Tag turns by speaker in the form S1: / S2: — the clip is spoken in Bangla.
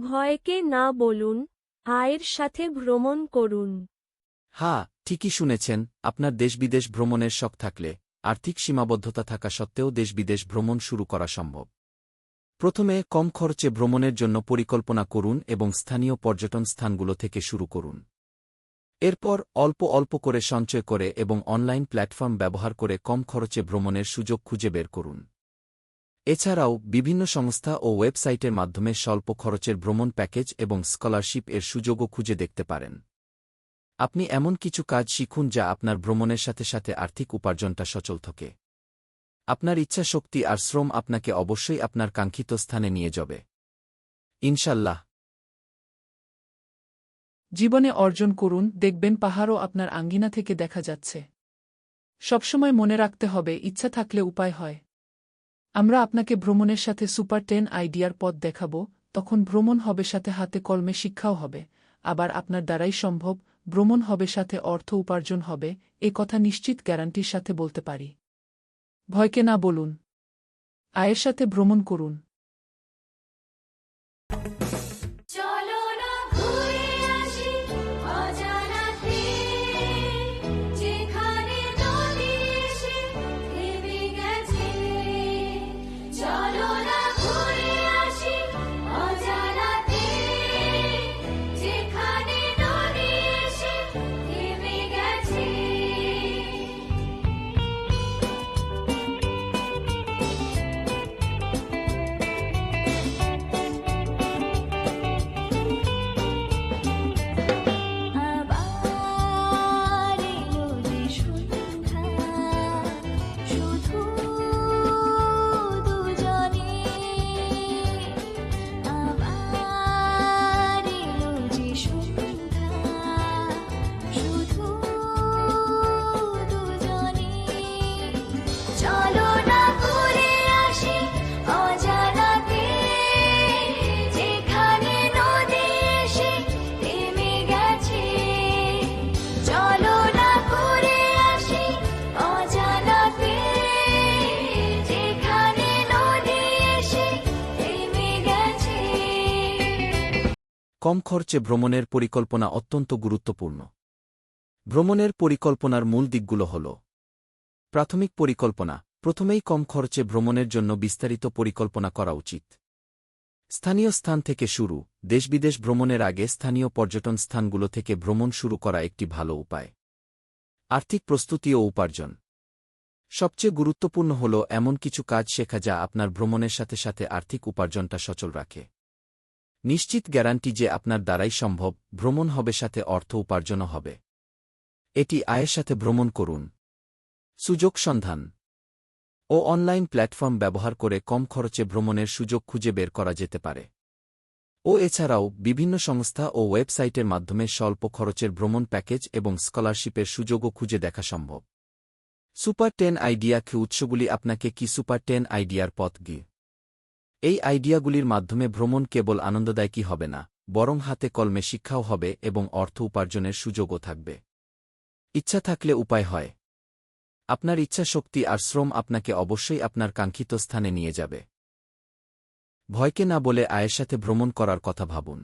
S1: ভয়কে না বলুন, আয়ের সাথে ভ্রমণ করুন।
S2: হ্যাঁ ঠিকই শুনেছেন, আপনার দেশবিদেশ ভ্রমণের শখ থাকলে, আর্থিক সীমাবদ্ধতা থাকা সত্ত্বেও দেশবিদেশ ভ্রমণ শুরু করা সম্ভব। প্রথমে কম খরচে ভ্রমণের জন্য পরিকল্পনা করুন এবং স্থানীয় পর্যটন স্থানগুলো থেকে শুরু করুন। এরপর অল্প অল্প করে সঞ্চয় করে এবং অনলাইন প্ল্যাটফর্ম ব্যবহার করে কম খরচে ভ্রমণের সুযোগ খুঁজে বের করুন। এছাড়াও বিভিন্ন সংস্থা ও ওয়েবসাইটের মাধ্যমে স্বল্প খরচের ভ্রমণ প্যাকেজ এবং স্কলারশিপ এর সুযোগও খুঁজে দেখতে পারেন। আপনি এমন কিছু কাজ শিখুন যা আপনার ভ্রমণের সাথে সাথে আর্থিক উপার্জনটা সচল থাকে। আপনার ইচ্ছা শক্তি আর শ্রম আপনাকে অবশ্যই আপনার কাঙ্ক্ষিত স্থানে নিয়ে যাবে। ইনশাল্লাহ।
S3: জীবনে অর্জন করুন, দেখবেন পাহাড়ও আপনার আঙ্গিনা থেকে দেখা যাচ্ছে। সবসময় মনে রাখতে হবে, ইচ্ছা থাকলে উপায় হয়। আমরা আপনাকে ভ্রমণের সাথে সুপার টেন আইডিয়ার পথ দেখাব, তখন ভ্রমণ হবে সাথে হাতে কলমে শিক্ষাও হবে, আবার আপনার দ্বারাই সম্ভব ভ্রমণ হবে সাথে অর্থ উপার্জন হবে, এ কথা নিশ্চিত গ্যারান্টির সাথে বলতে পারি। ভয়কে না বলুন। আয়ের সাথে ভ্রমণ করুন।
S2: কম খরচে ভ্রমণের পরিকল্পনা অত্যন্ত গুরুত্বপূর্ণ। ভ্রমণের পরিকল্পনার মূল দিকগুলো হল, প্রাথমিক পরিকল্পনা, প্রথমেই কম খরচে ভ্রমণের জন্য বিস্তারিত পরিকল্পনা করা উচিত। স্থানীয় স্থান থেকে শুরু, দেশবিদেশ ভ্রমণের আগে স্থানীয় পর্যটন স্থানগুলো থেকে ভ্রমণ শুরু করা একটি ভালো উপায়। আর্থিক প্রস্তুতি ও উপার্জন। সবচেয়ে গুরুত্বপূর্ণ হল এমন কিছু কাজ শেখা যা আপনার ভ্রমণের সাথে সাথে আর্থিক উপার্জনটা সচল রাখে। নিশ্চিত গ্যারান্টি যে আপনার দ্বারাই সম্ভব, ভ্রমণ হবে সাথে অর্থ উপার্জনও হবে। এটি আয়ের সাথে ভ্রমণ করুন। সুযোগ সন্ধান। ও অনলাইন প্ল্যাটফর্ম ব্যবহার করে কম খরচে ভ্রমণের সুযোগ খুঁজে বের করা যেতে পারে। ও এছাড়াও বিভিন্ন সংস্থা ও ওয়েবসাইটের মাধ্যমে স্বল্প খরচের ভ্রমণ প্যাকেজ এবং স্কলারশিপের সুযোগও খুঁজে দেখা সম্ভব। সুপার টেন আইডিয়া কি উৎসগুলি আপনাকে কি সুপার টেন আইডিয়ার পথ গিয়ে এই আইডিয়াগুলির মাধ্যমে ভ্রমণ কেবল আনন্দদায়কই হবে না, বরং হাতে কলমে শিক্ষাও হবে এবং অর্থ উপার্জনের সুযোগও থাকবে। ইচ্ছা থাকলে উপায় হয়। আপনার ইচ্ছা শক্তি আর শ্রম আপনাকে অবশ্যই আপনার কাঙ্ক্ষিত স্থানে নিয়ে যাবে। ভয়কে না বলে আয়ের সাথে ভ্রমণ করার কথা ভাবুন।